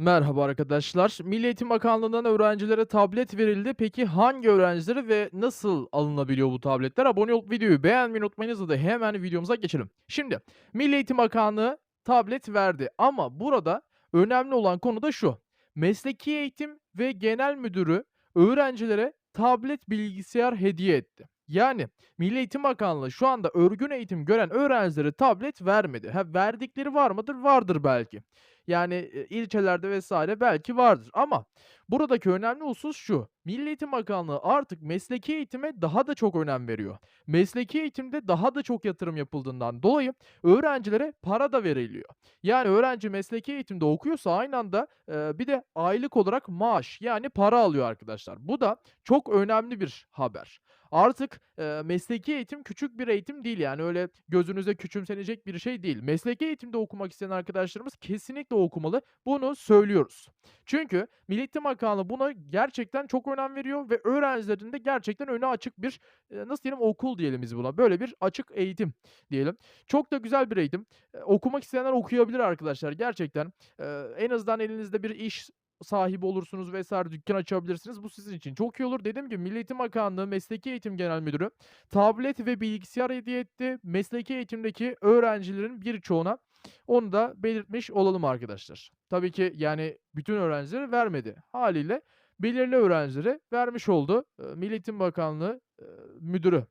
Merhaba arkadaşlar. Milli Eğitim Bakanlığı'ndan öğrencilere tablet verildi. Peki hangi öğrencilere ve nasıl alınabiliyor bu tabletler? Abone olup videoyu beğenmeyi unutmayınız da hemen videomuza geçelim. Şimdi Milli Eğitim Bakanlığı tablet verdi ama burada önemli olan konu da şu. Mesleki Eğitim ve Genel Müdürü öğrencilere tablet bilgisayar hediye etti. Yani Milli Eğitim Bakanlığı şu anda örgün eğitim gören öğrencilere tablet vermedi. Ha, verdikleri var mıdır? Vardır belki. Yani, eee, ilçelerde vs. belki vardır ama buradaki önemli husus şu: Milli Eğitim Bakanlığı artık mesleki eğitime daha da çok önem veriyor. Mesleki eğitimde daha da çok yatırım yapıldığından dolayı öğrencilere para da veriliyor. Yani öğrenci mesleki eğitimde okuyorsa aynı anda, eee, bir de aylık olarak maaş, yani para alıyor arkadaşlar. Bu da çok önemli bir haber. Artık, eee, mesleki eğitim küçük bir eğitim değil, yani öyle gözünüze küçümsenecek bir şey değil. Mesleki eğitimde okumak isteyen arkadaşlarımız kesinlikle okumalı. Bunu söylüyoruz. Çünkü Milli Bakanlığı buna gerçekten çok önem veriyor ve öğrencilerin de gerçekten önü açık bir, eee, nasıl diyelim, okul diyelim biz buna. Böyle bir açık eğitim diyelim. Çok da güzel bir eğitim. Eee, okumak isteyenler okuyabilir arkadaşlar gerçekten. Eee, en azından elinizde bir iş sahibi olursunuz vs. dükkân açabilirsiniz. Bu sizin için çok iyi olur. Dediğim gibi Milli Eğitim Bakanlığı Mesleki Eğitim Genel Müdürü tablet ve bilgisayar hediye etti. Mesleki eğitimdeki öğrencilerin birçoğuna. Onu da belirtmiş olalım arkadaşlar. Tabii ki, yani, bütün öğrencilere vermedi. Hâliyle belirli öğrencilere vermiş oldu, eee, Milli Eğitim Bakanlığı, eee, müdürü.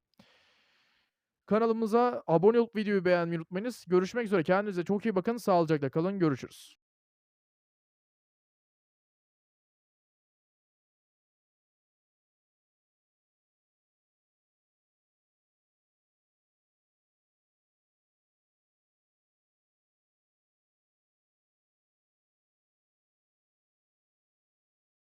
Kanalımıza abone olup videoyu beğenmeyi unutmayınız. Görüşmek üzere. Kendinize çok iyi bakın. Sağlıcakla kalın. Görüşürüz.